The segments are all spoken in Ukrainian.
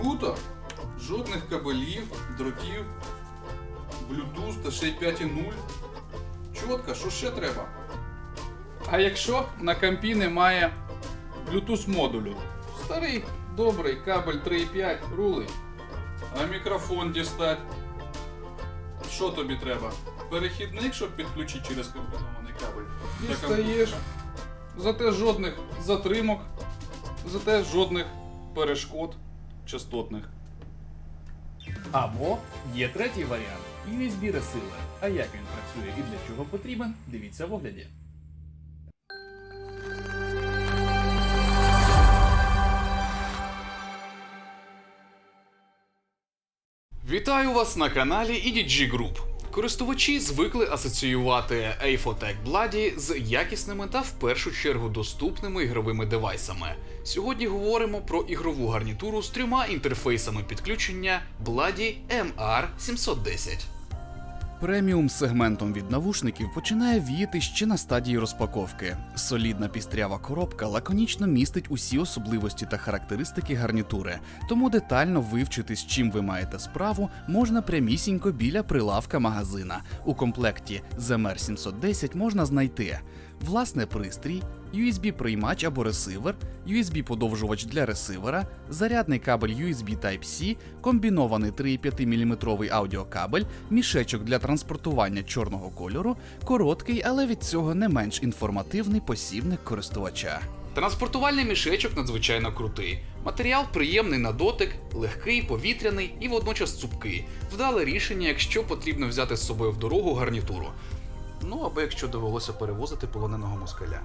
Круто! Жодних кабелів, дротів, Bluetooth та ще й 5.0. Чітко, що ще треба? А якщо на компі немає Bluetooth модулю? Старий, добрий кабель 3.5 рулить. А мікрофон дістать. Що тобі треба? Перехідник, щоб підключити через комбінований кабель. Дістаєш. Зате жодних затримок, зате жодних перешкод частотних. Або є третій варіант USB ресивер. А як він працює і для чого потрібен, дивіться в огляді. Вітаю вас на каналі EDG Group. Користувачі звикли асоціювати Ейфотек Bloody з якісними та в першу чергу доступними ігровими девайсами. Сьогодні говоримо про ігрову гарнітуру з трьома інтерфейсами підключення Bloody MR710. Преміум сегментом від навушників починає віяти ще на стадії розпаковки. Солідна пістрява коробка лаконічно містить усі особливості та характеристики гарнітури, тому детально вивчити, з чим ви маєте справу, можна прямісінько біля прилавка магазина. У комплекті ZMR MR710 можна знайти власне пристрій, USB-приймач або ресивер, USB-подовжувач для ресивера, зарядний кабель USB Type-C, комбінований 3,5 мм аудіокабель, мішечок для транспортування чорного кольору, короткий, але від цього не менш інформативний посібник користувача. Транспортувальний мішечок надзвичайно крутий. Матеріал приємний на дотик, легкий, повітряний і водночас цупкий. Вдале рішення, якщо потрібно взяти з собою в дорогу гарнітуру. Ну або якщо довелося перевозити полоненого москаля.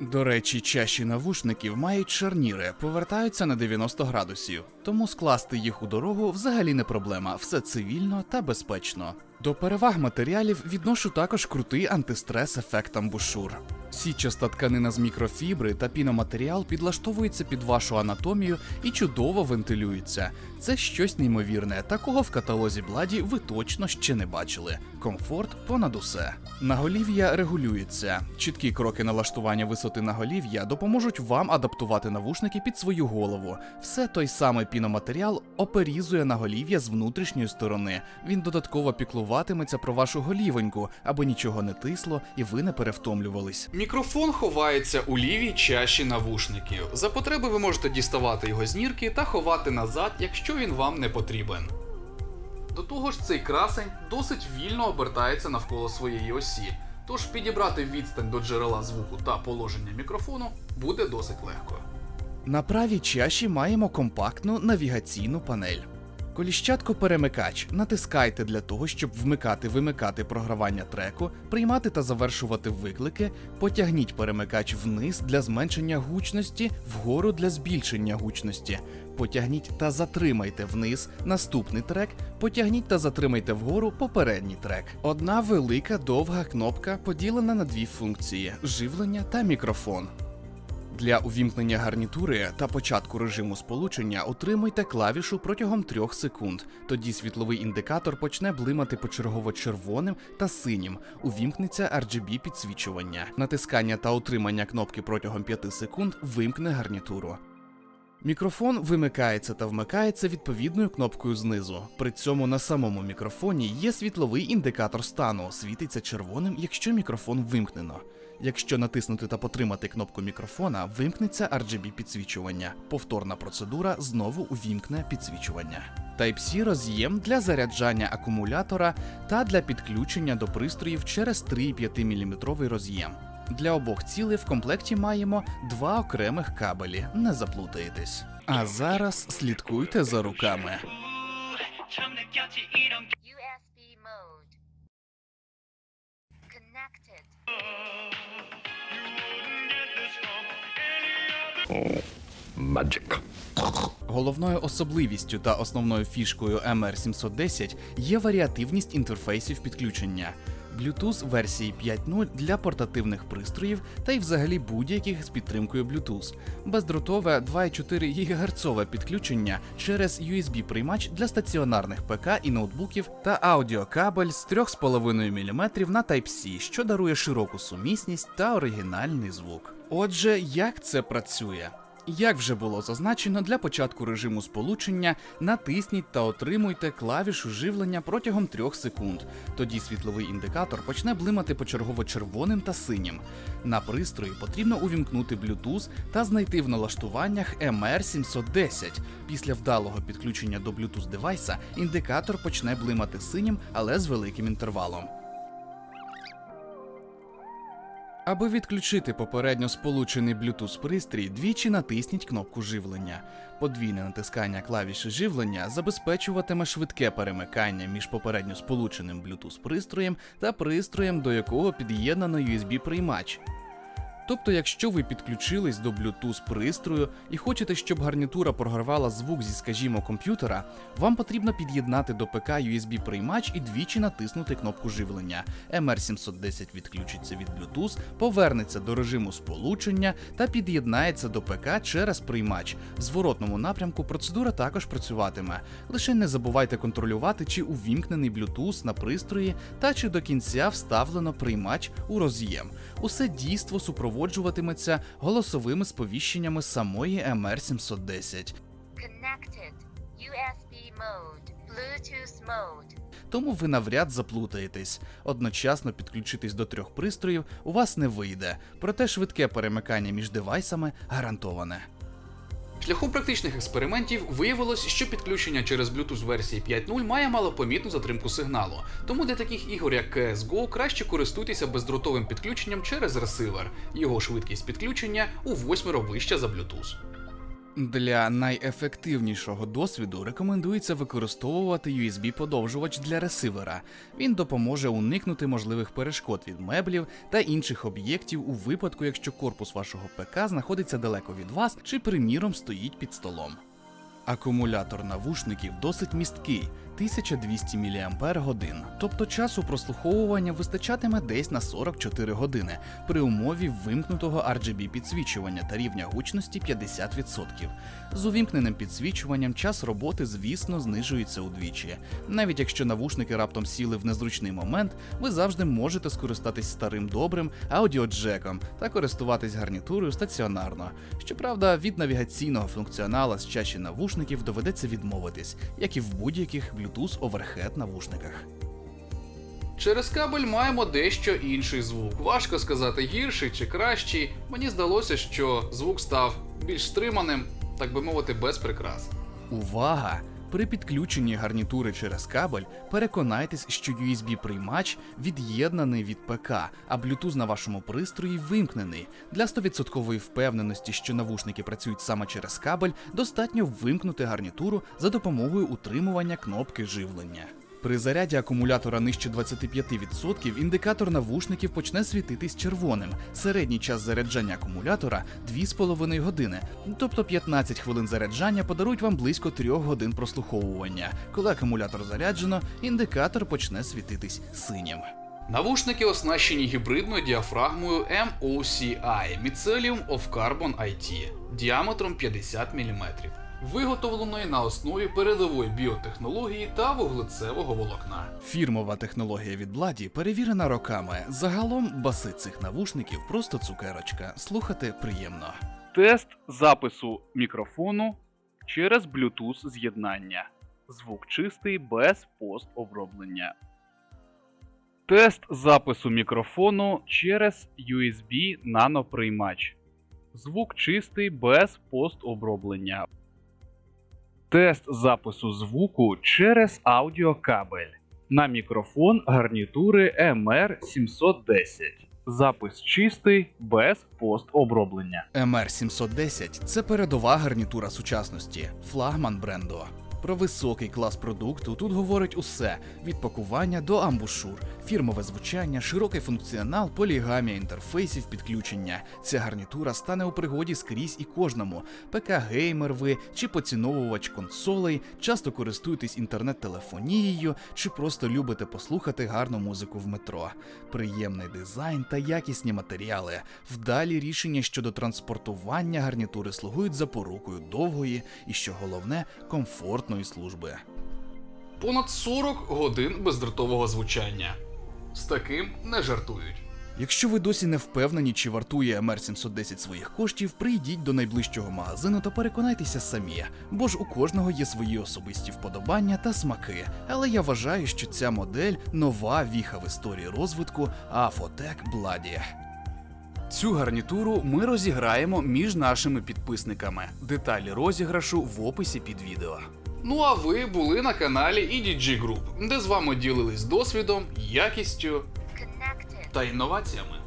До речі, чаші навушників мають шарніри, повертаються на 90 градусів, тому скласти їх у дорогу взагалі не проблема, все цивільно та безпечно. До переваг матеріалів відношу також крутий антистрес ефект амбушур. Січаста тканина з мікрофібри та піноматеріал підлаштовується під вашу анатомію і чудово вентилюється. Це щось неймовірне. Такого в каталозі Бладі ви точно ще не бачили. Комфорт понад усе. Наголів'я регулюється. Чіткі кроки налаштування висоти наголів'я допоможуть вам адаптувати навушники під свою голову. Все той самий піноматеріал оперізує наголів'я з внутрішньої сторони. Він додатково піклуватиметься про вашу голівоньку, аби нічого не тисло і ви не перевтомлювались. Мікрофон ховається у лівій чаші навушників. За потреби ви можете діставати його з нірки та ховати назад, якщо він вам не потрібен. До того ж, цей красень досить вільно обертається навколо своєї осі, тож підібрати відстань до джерела звуку та положення мікрофону буде досить легко. На правій чаші маємо компактну навігаційну панель. Коліщатко перемикач натискайте для того, щоб вмикати-вимикати програвання треку, приймати та завершувати виклики, потягніть перемикач вниз для зменшення гучності, вгору для збільшення гучності. Потягніть та затримайте вниз наступний трек, потягніть та затримайте вгору попередній трек. Одна велика довга кнопка поділена на дві функції: живлення та мікрофон. Для увімкнення гарнітури та початку режиму сполучення утримуйте клавішу протягом 3 секунд. Тоді світловий індикатор почне блимати почергово червоним та синім. Увімкнеться RGB підсвічування. Натискання та утримання кнопки протягом 5 секунд вимкне гарнітуру. Мікрофон вимикається та вмикається відповідною кнопкою знизу. При цьому на самому мікрофоні є світловий індикатор стану, світиться червоним, якщо мікрофон вимкнено. Якщо натиснути та потримати кнопку мікрофона, вимкнеться RGB підсвічування. Повторна процедура знову увімкне підсвічування. Type-C роз'єм для заряджання акумулятора та для підключення до пристроїв через 3,5 мм роз'єм. Для обох цілей в комплекті маємо два окремих кабелі, не заплутаєтесь. А зараз слідкуйте за руками. USB mode. Connected. Magic. Головною особливістю та основною фішкою MR710 є варіативність інтерфейсів підключення. Bluetooth версії 5.0 для портативних пристроїв та й взагалі будь-яких з підтримкою Bluetooth, бездротове 2,4 ГГц підключення через USB-приймач для стаціонарних ПК і ноутбуків та аудіокабель з 3,5 мм на Type-C, що дарує широку сумісність та оригінальний звук. Отже, як це працює? Як вже було зазначено, для початку режиму сполучення натисніть та отримуйте клавішу живлення протягом 3 секунд. Тоді світловий індикатор почне блимати почергово червоним та синім. На пристрої потрібно увімкнути Bluetooth та знайти в налаштуваннях MR710. Після вдалого підключення до Bluetooth девайса індикатор почне блимати синім, але з великим інтервалом. Аби відключити попередньо сполучений Bluetooth пристрій, двічі натисніть кнопку живлення. Подвійне натискання клавіші живлення забезпечуватиме швидке перемикання між попередньо сполученим Bluetooth пристроєм та пристроєм, до якого під'єднано USB приймач. Тобто, якщо ви підключились до Bluetooth пристрою і хочете, щоб гарнітура програвала звук зі, скажімо, комп'ютера, вам потрібно під'єднати до ПК USB приймач і двічі натиснути кнопку живлення. MR710 відключиться від Bluetooth, повернеться до режиму сполучення та під'єднається до ПК через приймач. В зворотному напрямку процедура також працюватиме. Лише не забувайте контролювати, чи увімкнений Bluetooth на пристрої та чи до кінця вставлено приймач у роз'єм. Усе дійство супроводжуватиметься голосовими сповіщеннями самої MR710. Connected. USB mode. Bluetooth mode. Тому ви навряд заплутаєтесь. Одночасно підключитись до трьох пристроїв у вас не вийде, проте швидке перемикання між девайсами гарантоване. Шляхом практичних експериментів виявилось, що підключення через Bluetooth версії 5.0 має малопомітну затримку сигналу. Тому для таких ігор, як CSGO, краще користуйтеся бездротовим підключенням через ресивер. Його швидкість підключення у восьмеро вища за Bluetooth. Для найефективнішого досвіду рекомендується використовувати USB-подовжувач для ресивера. Він допоможе уникнути можливих перешкод від меблів та інших об'єктів у випадку, якщо корпус вашого ПК знаходиться далеко від вас чи, приміром, стоїть під столом. Акумулятор навушників досить місткий 1200 мАч, тобто часу прослуховування вистачатиме десь на 44 години при умові вимкнутого RGB підсвічування та рівня гучності 50%. З увімкненим підсвічуванням час роботи, звісно, знижується удвічі. Навіть якщо навушники раптом сіли в незручний момент, ви завжди можете скористатись старим добрим аудіоджеком та користуватись гарнітурою стаціонарно. Щоправда, від навігаційного функціонала з чаші навушників доведеться відмовитись, як і в будь-яких Bluetooth Overhead навушниках. Через кабель маємо дещо інший звук. Важко сказати гірший чи кращий. Мені здалося, що звук став більш стриманим, так би мовити, без прикрас. Увага! При підключенні гарнітури через кабель переконайтесь, що USB-приймач від'єднаний від ПК, а Bluetooth на вашому пристрої вимкнений. Для 100% впевненості, що навушники працюють саме через кабель, достатньо вимкнути гарнітуру за допомогою утримування кнопки живлення. При заряді акумулятора нижче 25% індикатор навушників почне світитись червоним. Середній час заряджання акумулятора 2,5 години, тобто 15 хвилин заряджання подарують вам близько 3 годин прослуховування. Коли акумулятор заряджено, індикатор почне світитись синім. Навушники оснащені гібридною діафрагмою MOCI Mycelium of Carbon IT діаметром 50 мм, виготовленої на основі передової біотехнології та вуглецевого волокна. Фірмова технологія від Бладі перевірена роками. Загалом баси цих навушників просто цукерочка. Слухати приємно. Тест запису мікрофону через Bluetooth з'єднання. Звук чистий без постоброблення. Тест запису мікрофону через USB наноприймач. Звук чистий без постоброблення. Тест запису звуку через аудіокабель. На мікрофон гарнітури MR710. Запис чистий без постоброблення. MR710 це передова гарнітура сучасності, флагман бренду. Про високий клас продукту тут говорить усе: від пакування до амбушур, фірмове звучання, широкий функціонал, полігамія інтерфейсів підключення. Ця гарнітура стане у пригоді скрізь і кожному. ПК-геймер ви чи поціновувач консолей, часто користуєтесь інтернет-телефонією, чи просто любите послухати гарну музику в метро. Приємний дизайн та якісні матеріали. Вдалі рішення щодо транспортування гарнітури слугують запорукою довгої і, що головне, комфортної служби. Понад 40 годин бездротового звучання. З таким не жартують. Якщо ви досі не впевнені, чи вартує MR710 своїх коштів, прийдіть до найближчого магазину та переконайтеся самі, бо ж у кожного є свої особисті вподобання та смаки. Але я вважаю, що ця модель нова віха в історії розвитку Афотек Бладі. Цю гарнітуру ми розіграємо між нашими підписниками. Деталі розіграшу в описі під відео. Ну а ви були на каналі EDG Group, де з вами ділились досвідом, якістю та інноваціями.